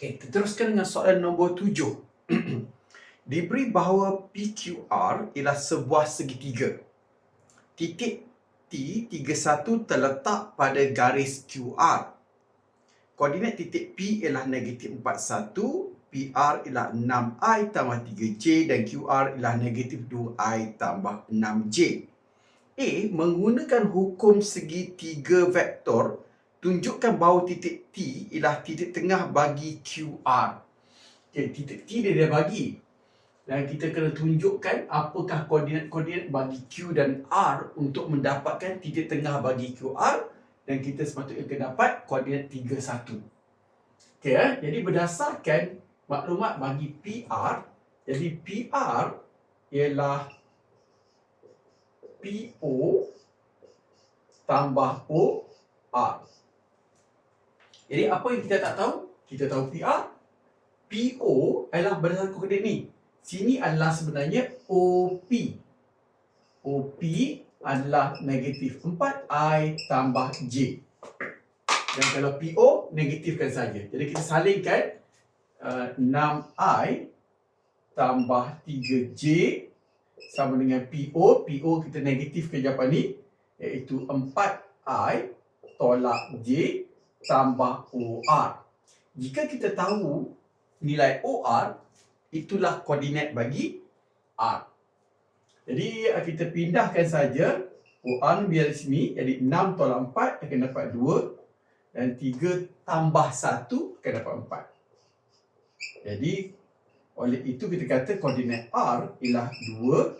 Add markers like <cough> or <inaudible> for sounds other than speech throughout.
Kita teruskan dengan soalan nombor tujuh. <clears throat> Diberi bahawa PQR ialah sebuah segitiga. Titik T31 terletak pada garis QR. Koordinat titik P ialah negatif 41, PR ialah 6I tambah 3J dan QR ialah negatif 2I tambah 6J. A menggunakan hukum segitiga vektor tunjukkan bahawa titik T ialah titik tengah bagi QR. Okay, titik T dia dah bagi. Dan kita kena tunjukkan apakah koordinat-koordinat bagi Q dan R untuk mendapatkan titik tengah bagi QR dan kita sepatutnya kena dapat koordinat 31. Okay, eh? jadi berdasarkan maklumat bagi PR, jadi PR ialah PO tambah OR. Jadi apa yang kita tak tahu? Kita tahu PR. PO adalah berdasarkan koordinat ni. Sini adalah sebenarnya OP. OP adalah negatif 4I tambah J. Dan kalau PO, negatifkan saja. Jadi kita salingkan uh, 6I tambah 3J sama dengan PO. PO kita negatifkan jawapan ni. Iaitu 4I tolak J tambah OR. Jika kita tahu nilai OR, itulah koordinat bagi R. Jadi uh, kita pindahkan saja OR ni biar sini. Jadi 6 tolak 4 akan dapat 2. Dan 3 tambah 1 akan dapat 4. Jadi oleh itu kita kata koordinat R ialah 2,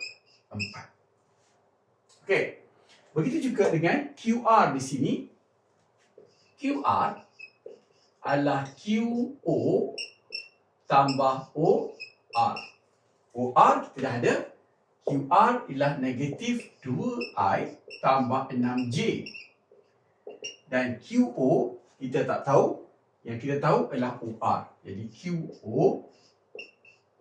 4. Okey. Begitu juga dengan QR di sini. QR adalah QO tambah OR. OR kita dah ada. QR ialah negatif 2I tambah 6J. Dan QO kita tak tahu. Yang kita tahu adalah OR. Jadi QO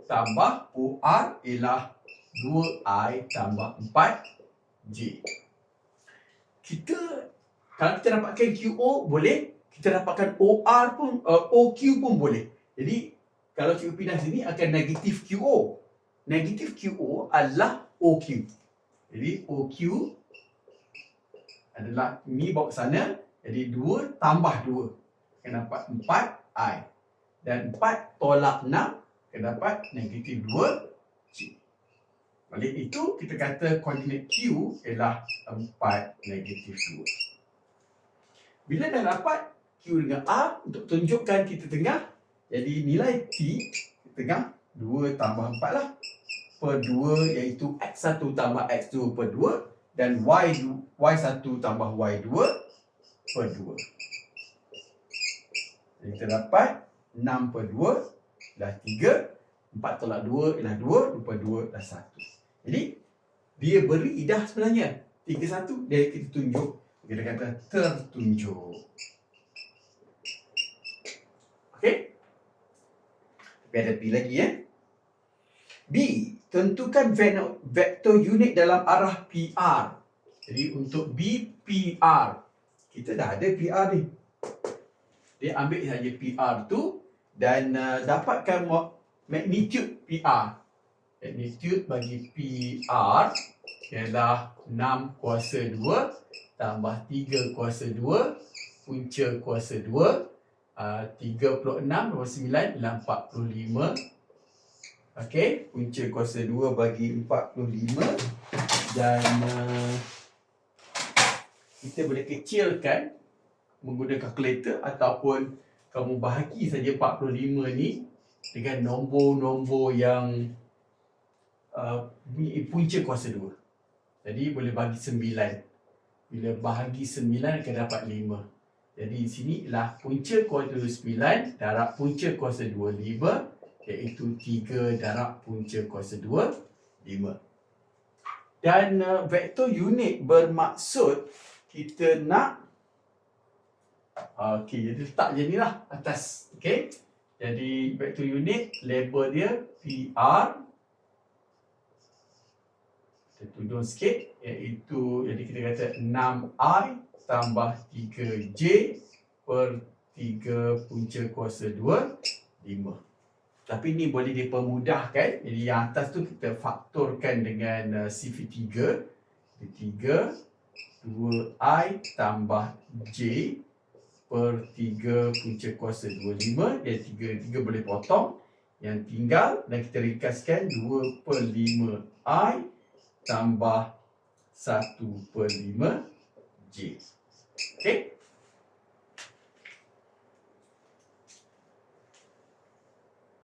tambah OR ialah 2I tambah 4J. Kita kalau kita dapatkan QO boleh, kita dapatkan OR pun uh, OQ pun boleh. Jadi kalau cikgu pindah sini akan negatif QO. Negatif QO adalah OQ. Jadi OQ adalah ni bawa ke sana. Jadi 2 tambah 2 akan dapat 4I. Dan 4 tolak 6 akan dapat negatif 2 J. Oleh itu kita kata koordinat Q ialah 4 negatif 2. Bila dah dapat Q dengan R untuk tunjukkan kita tengah, jadi nilai T tengah 2 tambah 4 lah per 2 iaitu X1 tambah X2 per 2 dan Y, Y1 tambah Y2 per 2. Jadi kita dapat 6 per 2 dah 3, 4 tolak 2 ialah 2, 2 per 2 dah 1. Jadi dia beri dah sebenarnya 3, 1 dia kita tunjuk kita kata tertunjuk. Okey? Tapi ada B lagi ya. B. Tentukan vektor unit dalam arah PR. Jadi untuk B, PR. Kita dah ada PR ni. Dia ambil saja PR tu dan uh, dapatkan magnitude PR. Magnitude bagi PR ialah 6 kuasa 2 tambah 3 kuasa 2 punca kuasa 2 uh, 36 tambah 9 ialah 45 Okey, punca kuasa 2 bagi 45 dan uh, kita boleh kecilkan menggunakan kalkulator ataupun kamu bahagi saja 45 ni dengan nombor-nombor yang uh, punca kuasa 2. Jadi boleh bagi 9. Bila bahagi 9 akan dapat 5. Jadi di sini ialah punca kuasa 9 darab punca kuasa 2 5 iaitu 3 darab punca kuasa 2 5. Dan uh, vektor unit bermaksud kita nak Okey, jadi letak je ni lah atas. Okey. Jadi vektor unit label dia PR kita tudung sikit iaitu jadi kita kata 6i tambah 3j per 3 punca kuasa 2 5. Tapi ni boleh dipermudahkan. Jadi yang atas tu kita faktorkan dengan uh, CV3. Jadi 3, 2i tambah j per 3 punca kuasa 25. Dan 3, 3 boleh potong. Yang tinggal dan kita ringkaskan 2 per 5i tambah 1 per 5 j. Okay?